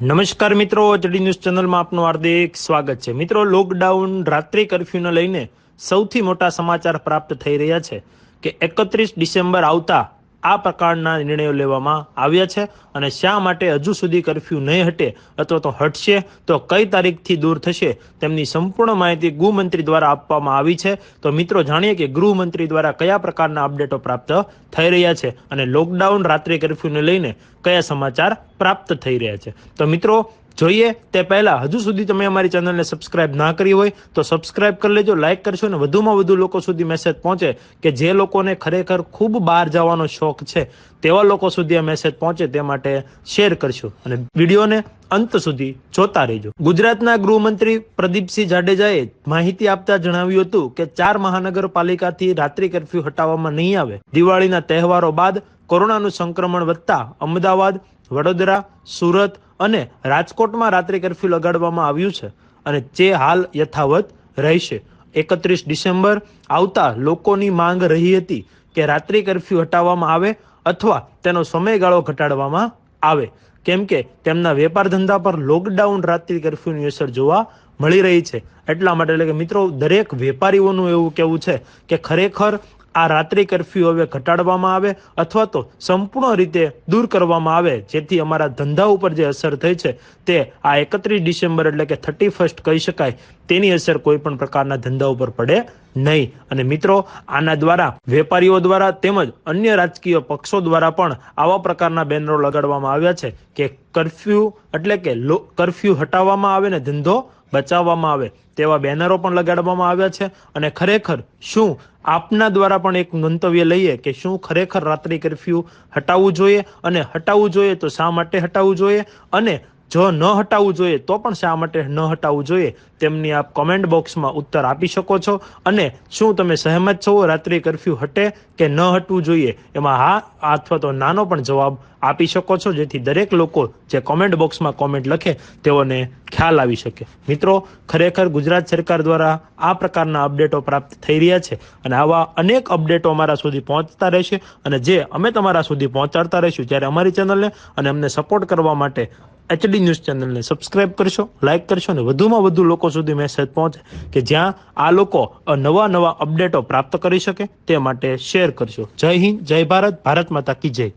નમસ્કાર મિત્રો અચડી ન્યૂઝ ચેનલમાં આપનું હાર્દિક સ્વાગત છે. મિત્રો, લોકડાઉન રાત્રિ કર્ફ્યુને લઈને સૌથી મોટા સમાચાર પ્રાપ્ત થઈ રહ્યા છે કે એકત્રીસ ડિસેમ્બર આવતા આ પ્રકારના નિર્ણયો લેવામાં આવ્યા છે અને શા માટે હજુ સુધી કર્ફ્યુ નહીં હટે અથવા તો હટશે, તો કઈ તારીખથી દૂર થશે તેમની સંપૂર્ણ માહિતી ગૃહમંત્રી દ્વારા આપવામાં આવી છે. તો મિત્રો, જાણીએ કે ગૃહમંત્રી દ્વારા કયા પ્રકારના અપડેટો પ્રાપ્ત થઈ રહ્યા છે અને લોકડાઉન રાત્રિ કર્ફ્યુને લઈને કયા સમાચાર પ્રાપ્ત થઈ રહ્યા છે. તો મિત્રો, જોઈએ તે પહેલાં હજુ સુધી તમે અમારી ચેનલને સબસ્ક્રાઇબ ના કરી હોય તો સબસ્ક્રાઇબ કરી લેજો, લાઇક કરશો અને વધુમાં વધુ લોકો સુધી મેસેજ પહોંચે કે જે લોકોને ખરેખર ખૂબ બહાર જવાનો શોખ છે, તેવા લોકો સુધી આ મેસેજ પહોંચે તે માટે શેર કરશો અને વિડીયોને અંત સુધી જોતા રહેજો. ગુજરાતના ગૃહમંત્રી પ્રદીપસિંહ જાડેજાએ માહિતી આપતા જણાવ્યું હતું કે ચાર મહાનગરપાલિકાથી રાત્રિ કર્ફ્યુ હટાવવામાં નહીં આવે. દિવાળીના તહેવારો બાદ કોરોનાનું સંક્રમણ વધતા અમદાવાદ વડોદરા, સુરત અને રાજકોટમાં રાત્રિ કર્ફ્યુ લગાડવામાં આવ્યું છે અને જે હાલ યથાવત રહેશે. એકત્રીસ ડિસેમ્બર આવતા લોકોની માંગ રહી હતી કે રાત્રિ કર્ફ્યુ હટાવવામાં આવે અથવા તેનો સમયગાળો ઘટાડવામાં આવે. કેમ કે તેમના વેપાર ધંધા પર લોકડાઉન રાત્રિ કર્ફ્યુની અસર જોવા મળી રહી છે. એટલા માટે એટલે કે મિત્રો, દરેક વેપારીઓનું એવું કહેવું છે કે ખરેખર આ રાત્રિ કર્ફ્યુ હવે ઘટાડવામાં આવે અથવા તો સંપૂર્ણ રીતે દૂર કરવામાં આવે, જેથી અમારા ધંધા ઉપર જે અસર થઈ છે તે આ એકત્રીસ ડિસેમ્બર એટલે કે થર્ટી ફર્સ્ટ કહી શકાય, તેની અસર કોઈ પણ પ્રકારના ધંધા ઉપર પડે નહીં. અને મિત્રો, આના દ્વારા વેપારીઓ દ્વારા તેમજ અન્ય રાજકીય પક્ષો દ્વારા પણ આવા પ્રકારના બેનરો લગાડવામાં આવ્યા છે કે કર્ફ્યુ એટલે કે કર્ફ્યુ હટાવવામાં આવે ને ધંધો બચાવવામાં આવે તેવા બેનરો પણ લગાડવામાં આવ્યા છે અને ખરેખર શું આપના દ્વારા પણ એક મંતવ્ય લઈએ કે શું ખરેખર રાત્રિ કર્ફ્યુ હટાવવું જોઈએ અને હટાવવું જોઈએ તો શા માટે હટાવવું જોઈએ અને જો ન હટાવવું જોઈએ, તો પણ શા માટે ન હટાવવું જોઈએ? તેમની આપ કોમેન્ટ બોક્સમાં ઉત્તર આપી શકો છો. અને શું તમે સહેમત છો? રાત્રિ કર્ફ્યુ હટે કે ન હટવું જોઈએ? એમાં હા અથવા તો નાનો પણ જવાબ આપી શકો છો, જેથી દરેક લોકો જે કોમેન્ટ બોક્સમાં કોમેન્ટ લખે તેઓને ખ્યાલ આવી શકે. મિત્રો, ખરેખર ગુજરાત સરકાર દ્વારા આ પ્રકારના અપડેટો પ્રાપ્ત થઈ રહ્યા છે અને આવા અનેક અપડેટો અમારા સુધી પહોંચતા રહેશે. અને જે અમે તમારા સુધી પહોંચાડતા રહીશું ત્યારે અમારી ચેનલને અને અમને સપોર્ટ કરવા માટે એચડી ન્યૂઝ ચેનલને સબસ્ક્રાઇબ કરશો, લાઇક કરશો અને વધુમાં વધુ લોકો સુધી મેસેજ પહોંચે કે જ્યાં આ લોકો નવા નવા અપડેટો પ્રાપ્ત કરી શકે તે માટે શેર કરશો જય હિન્દ, જય ભારત ભારત માતા કી જય.